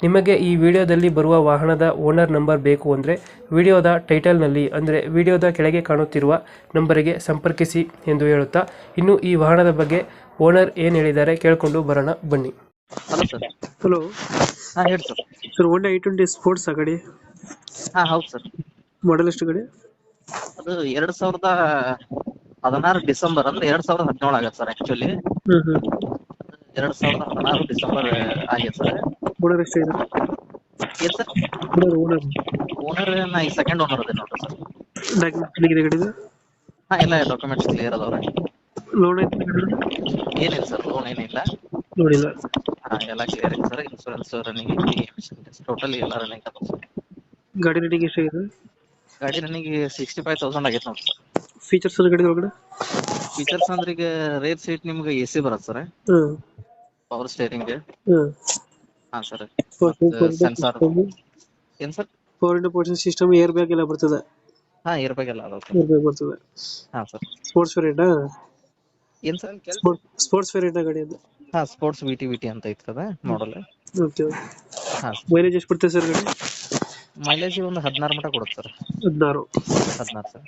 ನಿಮಗೆ ಈ ವಿಡಿಯೋದಲ್ಲಿ ಬರುವ ವಾಹನದ ಓನರ್ ನಂಬರ್ ಬೇಕು ಅಂದರೆ ವಿಡಿಯೋದ ಟೈಟಲ್ನಲ್ಲಿ ಅಂದರೆ ವಿಡಿಯೋದ ಕೆಳಗೆ ಕಾಣುತ್ತಿರುವ ನಂಬರಿಗೆ ಸಂಪರ್ಕಿಸಿ ಎಂದು ಹೇಳುತ್ತಾ ಇನ್ನು ಈ ವಾಹನದ ಬಗ್ಗೆ ಓನರ್ ಏನು ಹೇಳಿದ್ದಾರೆ ಕೇಳಿಕೊಂಡು ಬರೋಣ ಬನ್ನಿ. Hello sir. ಹಲೋ. ಹಾಂ ಹೇಳಿ sir. Sir one I twenty sports ಆ ಗಾಡಿ? ಹಾಂ ಹೌದು ಸರ್. ಮಾಡಲ್ ಎಷ್ಟು ಗಾಡಿ? ಅದು ಎರಡು ಸಾವಿರದ ಹದಿನಾರು ಡಿಸೆಂಬರ್ ಅಂದ್ರೆ ಎರಡು ಸಾವಿರದ ಹದಿನೇಳು ಆಗತ್ತೆ ಸರ್ ಆ್ಯಕ್ಚುಲಿ ಹ್ಞೂ ಹ್ಞೂ ಎರಡು ಸಾವಿರದ ಹದಿನಾರು ಡಿಸೆಂಬರ್ ಆಗಿದೆ ಸರ್. ಓನರ್ ಏನು ಸರ್? ಓನರ್ ಓನರ್ ಓನರ್ ನಾ ಈ ಸೆಕೆಂಡ್ ಓನರ್ ಅದೇ ನೋಡ್ರಿ ಸರ್. ಇದೆ ಹಾಂ ಎಲ್ಲ ಡಾಕ್ಯುಮೆಂಟ್ಸ್ ಕ್ಲಿಯರ್ ಅದಾವ ಲೋನ್ ಐತೆ ಏನಿಲ್ಲ ಸರ್ ಲೋನ್ ಏನಿಲ್ಲ. ನೋಡಿಲ್ಲ ಹಾಂ ಎಲ್ಲ ಕ್ಲಿಯರ್ ಇದೆ ಸರ್. ಇನ್ಶೂರೆನ್ಸ್ ರನ್ನಿಂಗ್ ಟೋಟಲಿ ಎಲ್ಲ ರನ್ನಿಂಗ್ ಅದಾವ ಸರ್. ಗಾಡಿ ರೇಟಿಂಗ್ ಎಷ್ಟಾಗಿದೆ ಗಾಡಿ ನನಗೆ ಸಿಕ್ಸ್ಟಿ ಫೈವ್ ತೌಸಂಡ್ ಆಗೈತೆ ನೋಡಿ ಸರ್. ಫೀಚರ್ಸ್ ಗಾಡಿ ಒಳಗಡೆ? ಫೀಚರ್ಸ್ ಅಂದ್ರೆ ಈಗ ರೇರ್ ಸೀಟ್ ನಿಮ್ಗೆ ಎ ಸಿ ಬರುತ್ತೆ ಸರ್. ಪವರ್ ಸ್ಟೇರಿಂಗ್ ಹಾ ಸರ್ ಫೋರ್ ಸೆನ್ಸಾರ್ ಏನ್ sir four into portion system air bag ಎಲ್ಲ ಬರ್ತದೆ. ಹಾ ಇರ್ಬೇಕಲ್ಲ ಅದಾವ ಸರ್ ಏರ್ ಬ್ಯಾಗ್ ಬರ್ತದೆ. ಹಾ ಸರ್ ಸ್ಪೋರ್ಟ್ಸ್ ವೇರಿಯಂಟಾ ಏನ್ ಸರ್ ಸ್ಪೋರ್ಟ್ಸ್ ವೇರಿಯಂಟ್ ಗಾಡಿ ಅದು? ಹಾ ಸ್ಪೋರ್ಟ್ಸ್ ವಿಟಿ ವಿಟಿ ಅಂತ ಇರ್ತದೆ ಮಾಡಲ್ ಓಕೆ ಹಾ ಮೈಲೇಜ್ ಎಷ್ಟು ಬರ್ತದೆ ಸರ್ ಗಾಡಿ? ಮೈಲೇಜ್ ಒಂದು ಹದಿನಾರು ಮಟ ಕೊಡುತ್ತೆ ಸರ್ ಹದಿನಾರು. ಹದಿನಾರು ಸರ್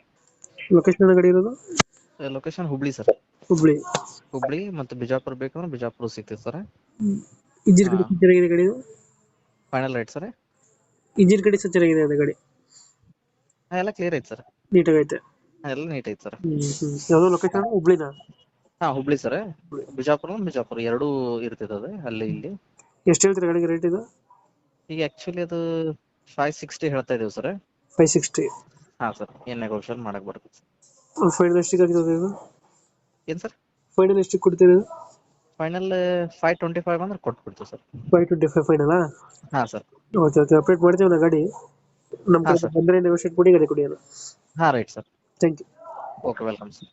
ಲೊಕೇಶನ್ ಗಾಡಿ ಇರೋದು? Location Hubli sir. Hubli. Hubli ಮತ್ತೆ ಬಿಜಾಪುರ ಬೇಕಂದ್ರೆ ಬಿಜಾಪುರ ಸಿಗ್ತೈತೆ ಸರ್ ಇಂಜಿನ್ ಗಡಿ ಚೆನ್ನಾಗಿದೆ ಗಾಡಿ ಫೈನಲ್ ರೇಟ್ ಸರ್. ಇಂಜಿನ್ ಕಡೆ ಚೆನ್ನಾಗಿದೆ ಅದು ಗಾಡಿ? ಎಲ್ಲ ಕ್ಲಿಯರ್ ಐತೆ ಸರ್. ನೀಟಾಗಿ ಐತೆ ಎಲ್ಲ ನೀಟ್ ಐತೆ ಸರ್. ಯಾವುದೋ ಲೊಕೇಶನ್ ಹುಬ್ಳಿನ? ಹಾ ಹುಬ್ಳಿ ಸರ್. ಬಿಜಾಪುರ ಬಿಜಾಪುರ. ಎರಡೂ ಇರ್ತದೆ ಅಲ್ಲಿ ಇಲ್ಲಿ. ಎಷ್ಟು ಹೇಳ್ತೀರಾ ಗಾಡಿಗೆ ರೇಟ್ ಇದು? ಈಗ ಆಕ್ಚುಲಿ ಅದು ಫೈವ್ ಸಿಕ್ಸ್ಟಿ ಹೇಳ್ತಾ ಇದೀವಿ ಸರ್. ಫೈವ್ ಸಿಕ್ಸ್ಟಿ ಹಾ ಸರ್. ಏನ್ ನೆಗೋಷಿಯಲ್ ಮಾಡಕ್ ಬರ್ತದೆ ಫೈನಲ್ ಎಷ್ಟಿಗೆ ಆಗ್ತದೆ ಇದು? ಏನ್ ಸರ್? ಫೈನಲ್ ಎಷ್ಟಿಗೆ ಕೊಡ್ತೀರಿ ಇದು? ಫೈನಲ್ ಫೈವ್ ಟ್ವೆಂಟಿ ಫೈವ್ ಅಂದ್ರೆ ಕೊಟ್ಬಿಡ್ತೀವಿ ಸರ್. ಫೈವ್ ಟ್ವೆಂಟಿ ಫೈವ್ ಫೈನಲಾ ಹಾ ಸರ್. ಓಕೆ ಓಕೆ ಅಪ್ಡೇಟ್ ಮಾಡ್ತೀವಿ ನಾ ಗಾಡಿ. ನಮ್ಮ ಹಾ, ಕಡೆ sir. ಬಂದರೆ ನೆಗೋಷಿಯೇಟ್ ಮಾಡಿ ಗಾಡಿ ಕೊಡಿ ಹಾ right sir thank you okay welcome sir